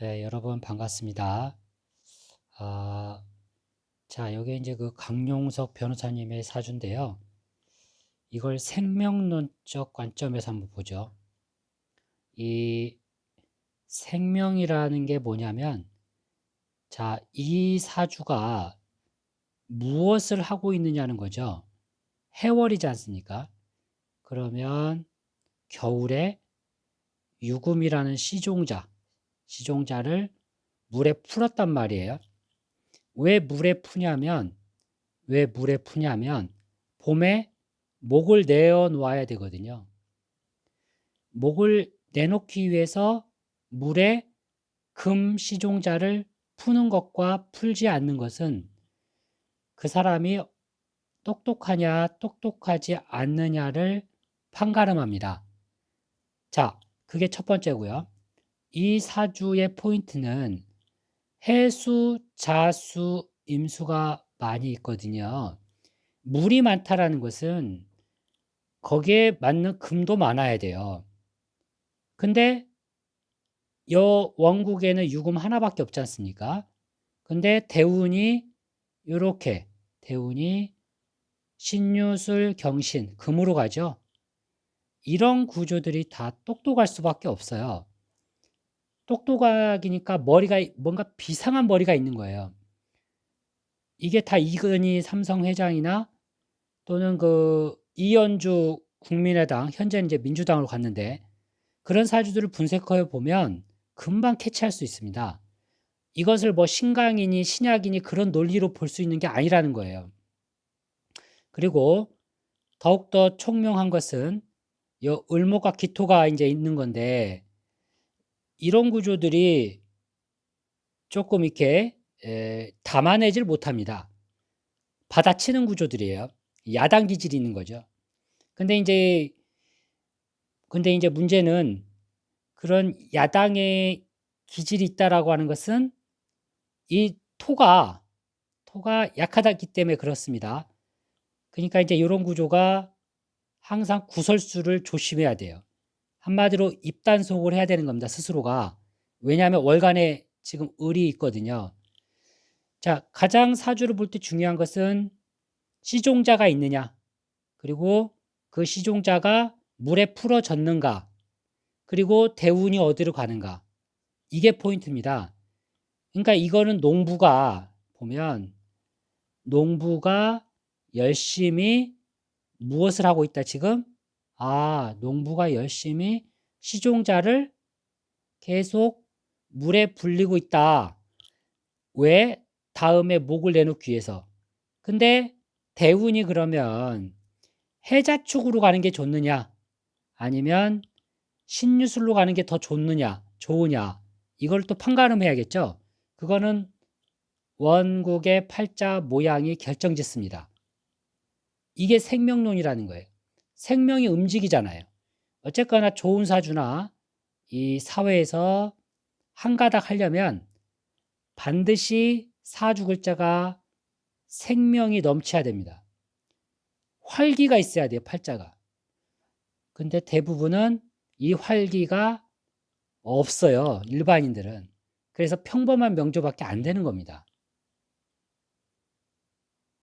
네, 여러분 반갑습니다. 아, 자, 여기 이제 그 강용석 변호사님의 사주인데요. 이걸 생명론적 관점에서 한번 보죠. 이 생명이라는 게 뭐냐면, 자, 이 사주가 무엇을 하고 있느냐는 거죠. 해월이지 않습니까? 그러면 겨울에 유금이라는 시종자, 시종자를 물에 풀었단 말이에요. 왜 물에 푸냐면, 왜 물에 푸냐면, 봄에 목을 내어 놓아야 되거든요. 목을 내놓기 위해서 물에 금 시종자를 푸는 것과 풀지 않는 것은 그 사람이 똑똑하냐, 똑똑하지 않느냐를 판가름합니다. 자, 그게 첫 번째고요. 이 사주의 포인트는 해수, 자수, 임수가 많이 있거든요. 물이 많다라는 것은 거기에 맞는 금도 많아야 돼요. 근데 여 원국에는 유금 하나밖에 없지 않습니까? 근데 대운이 이렇게 대운이 신유술 경신 금으로 가죠. 이런 구조들이 다 똑똑할 수밖에 없어요. 똑똑하기니까 머리가 뭔가 비상한 머리가 있는 거예요. 이게 다 이건희 삼성 회장이나 또는 그 이현주 국민의당 현재 이제 민주당으로 갔는데 그런 사주들을 분석해 보면 금방 캐치할 수 있습니다. 이것을 뭐 신강이니 신약이니 그런 논리로 볼 수 있는 게 아니라는 거예요. 그리고 더욱더 총명한 것은 요 을목과 기토가 이제 있는 건데 이런 구조들이 조금 이렇게 에, 담아내질 못합니다. 받아치는 구조들이에요. 야당 기질이 있는 거죠. 근데 이제 근데 이제 문제는 그런 야당의 기질이 있다라고 하는 것은 이 토가 토가 약하다기 때문에 그렇습니다. 그러니까 이제 이런 구조가 항상 구설수를 조심해야 돼요. 한마디로 입단속을 해야 되는 겁니다. 스스로가. 왜냐하면 월간에 지금 을이 있거든요. 자, 가장 사주를 볼 때 중요한 것은 시종자가 있느냐. 그리고 그 시종자가 물에 풀어졌는가. 그리고 대운이 어디로 가는가. 이게 포인트입니다. 그러니까 이거는 농부가 보면 농부가 열심히 무엇을 하고 있다 지금? 아, 농부가 열심히 시종자를 계속 물에 불리고 있다. 왜? 다음에 목을 내놓기 위해서. 근데 대운이 그러면 해자축으로 가는 게 좋느냐? 아니면 신유술로 가는 게 더 좋느냐? 좋으냐? 이걸 또 판가름해야겠죠? 그거는 원국의 팔자 모양이 결정짓습니다. 이게 생명론이라는 거예요. 생명이 움직이잖아요. 어쨌거나 좋은 사주나 이 사회에서 한 가닥 하려면 반드시 사주 글자가 생명이 넘쳐야 됩니다. 활기가 있어야 돼요, 팔자가. 근데 대부분은 이 활기가 없어요, 일반인들은. 그래서 평범한 명조밖에 안 되는 겁니다.